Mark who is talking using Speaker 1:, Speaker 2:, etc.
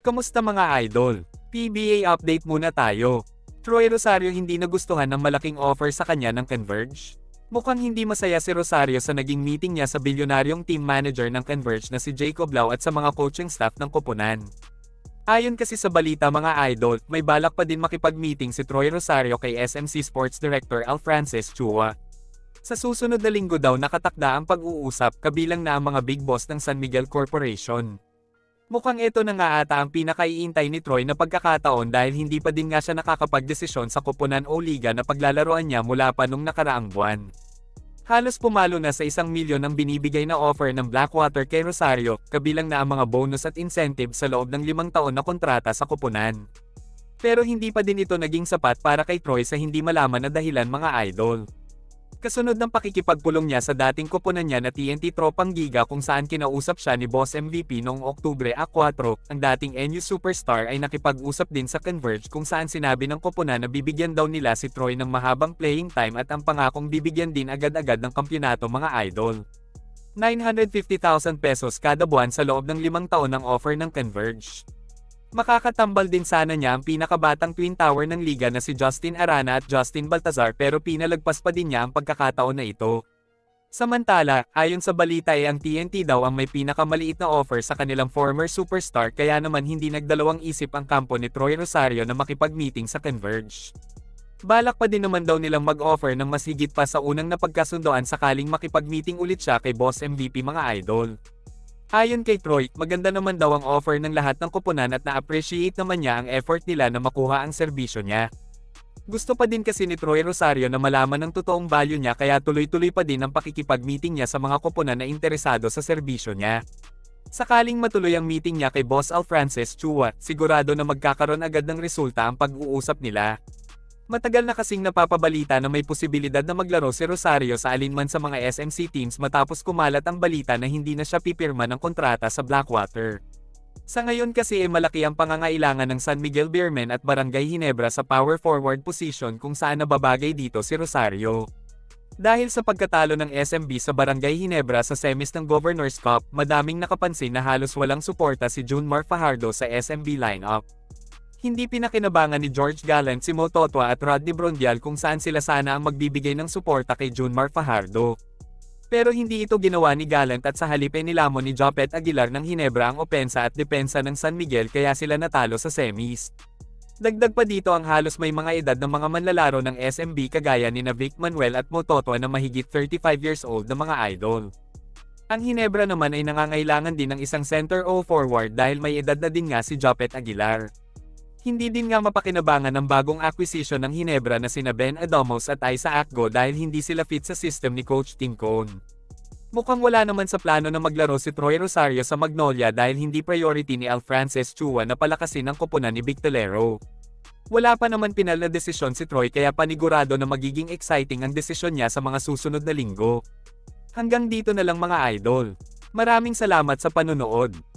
Speaker 1: Kamusta mga idol? PBA update muna tayo. Troy Rosario hindi nagustuhan ng malaking offer sa kanya ng Converge. Mukhang hindi masaya si Rosario sa naging meeting niya sa bilyonaryong team manager ng Converge na si Jacob Lau at sa mga coaching staff ng Koponan. Ayon kasi sa balita mga idol, may balak pa din makipag-meeting si Troy Rosario kay SMC Sports Director Al Francis Chua. Sa susunod na linggo daw nakatakda ang pag-uusap kabilang na ang mga big boss ng San Miguel Corporation. Mukhang ito na nga ata ang pinakaiintay ni Troy na pagkakataon dahil hindi pa din nga siya nakakapagdesisyon sa koponan o liga na paglalaroan niya mula pa nung nakaraang buwan. Halos pumalo na sa isang milyon ang binibigay na offer ng Blackwater kay Rosario, kabilang na ang mga bonus at incentive sa loob ng limang taon na kontrata sa koponan. Pero hindi pa din ito naging sapat para kay Troy sa hindi malaman na dahilan mga idol. Kasunod ng pakikipagpulong niya sa dating koponan niya na TNT Tropang Giga kung saan kinausap siya ni Boss MVP noong Oktubre A4, ang dating NU Superstar ay nakipag-usap din sa Converge kung saan sinabi ng koponan na bibigyan daw nila si Troy ng mahabang playing time at ang pangakong bibigyan din agad-agad ng kampyonato mga idol. 950,000 pesos kada buwan sa loob ng limang taon ng offer ng Converge. Makakatambal din sana niya ang pinakabatang twin tower ng liga na si Justin Arana at Justin Baltazar pero pinalagpas pa din niya ang pagkakataon na ito. Samantala, ayon sa balita ay ang TNT daw ang may pinakamaliit na offer sa kanilang former superstar kaya naman hindi nagdalawang isip ang kampo ni Troy Rosario na makipag-meeting sa Converge. Balak pa din naman daw nilang mag-offer ng mas higit pa sa unang napagkasundoan sakaling makipag-meeting ulit siya kay Boss MVP mga idol. Ayon kay Troy, maganda naman daw ang offer ng lahat ng kupunan at na-appreciate naman niya ang effort nila na makuha ang serbisyo niya. Gusto pa din kasi ni Troy Rosario na malaman ng totoong value niya kaya tuloy-tuloy pa din ang pakikipag-meeting niya sa mga kupunan na interesado sa serbisyo niya. Sakaling matuloy ang meeting niya kay Boss Al Francis Chua, sigurado na magkakaroon agad ng resulta ang pag-uusap nila. Matagal na kasing napapabalita na may posibilidad na maglaro si Rosario sa alinman sa mga SMC teams matapos kumalat ang balita na hindi na siya pipirma ng kontrata sa Blackwater. Sa ngayon kasi ay malaki ang pangangailangan ng San Miguel Beermen at Barangay Hinebra sa power forward position kung saan nababagay dito si Rosario. Dahil sa pagkatalo ng SMB sa Barangay Hinebra sa semis ng Governor's Cup, madaming nakapansin na halos walang suporta si Junmar Fajardo sa SMB lineup. Hindi pinakinabangan ni George Gallant si Mo Totwa at Rodney Brondial kung saan sila sana ang magbibigay ng suporta kay Junmar Fajardo. Pero hindi ito ginawa ni Gallant at sa halip ay nilamon ni Jopet Aguilar ng Hinebra ang opensa at depensa ng San Miguel kaya sila natalo sa semis. Dagdag pa dito ang halos may mga edad ng mga manlalaro ng SMB kagaya ni Vic Manuel at Mototwa na mahigit 35 years old na mga idol. Ang Hinebra naman ay nangangailangan din ng isang center o forward dahil may edad na din nga si Jopet Aguilar. Hindi din nga mapakinabangan ng bagong acquisition ng Hinebra na sina Ben Adamos at Isa Akgo dahil hindi sila fit sa system ni Coach Tim Cone. Mukhang wala naman sa plano na maglaro si Troy Rosario sa Magnolia dahil hindi priority ni Al Frances Chua na palakasin ang koponan ni Vic Telero. Wala pa naman pinal na desisyon si Troy kaya panigurado na magiging exciting ang desisyon niya sa mga susunod na linggo. Hanggang dito na lang mga idol. Maraming salamat sa panonood.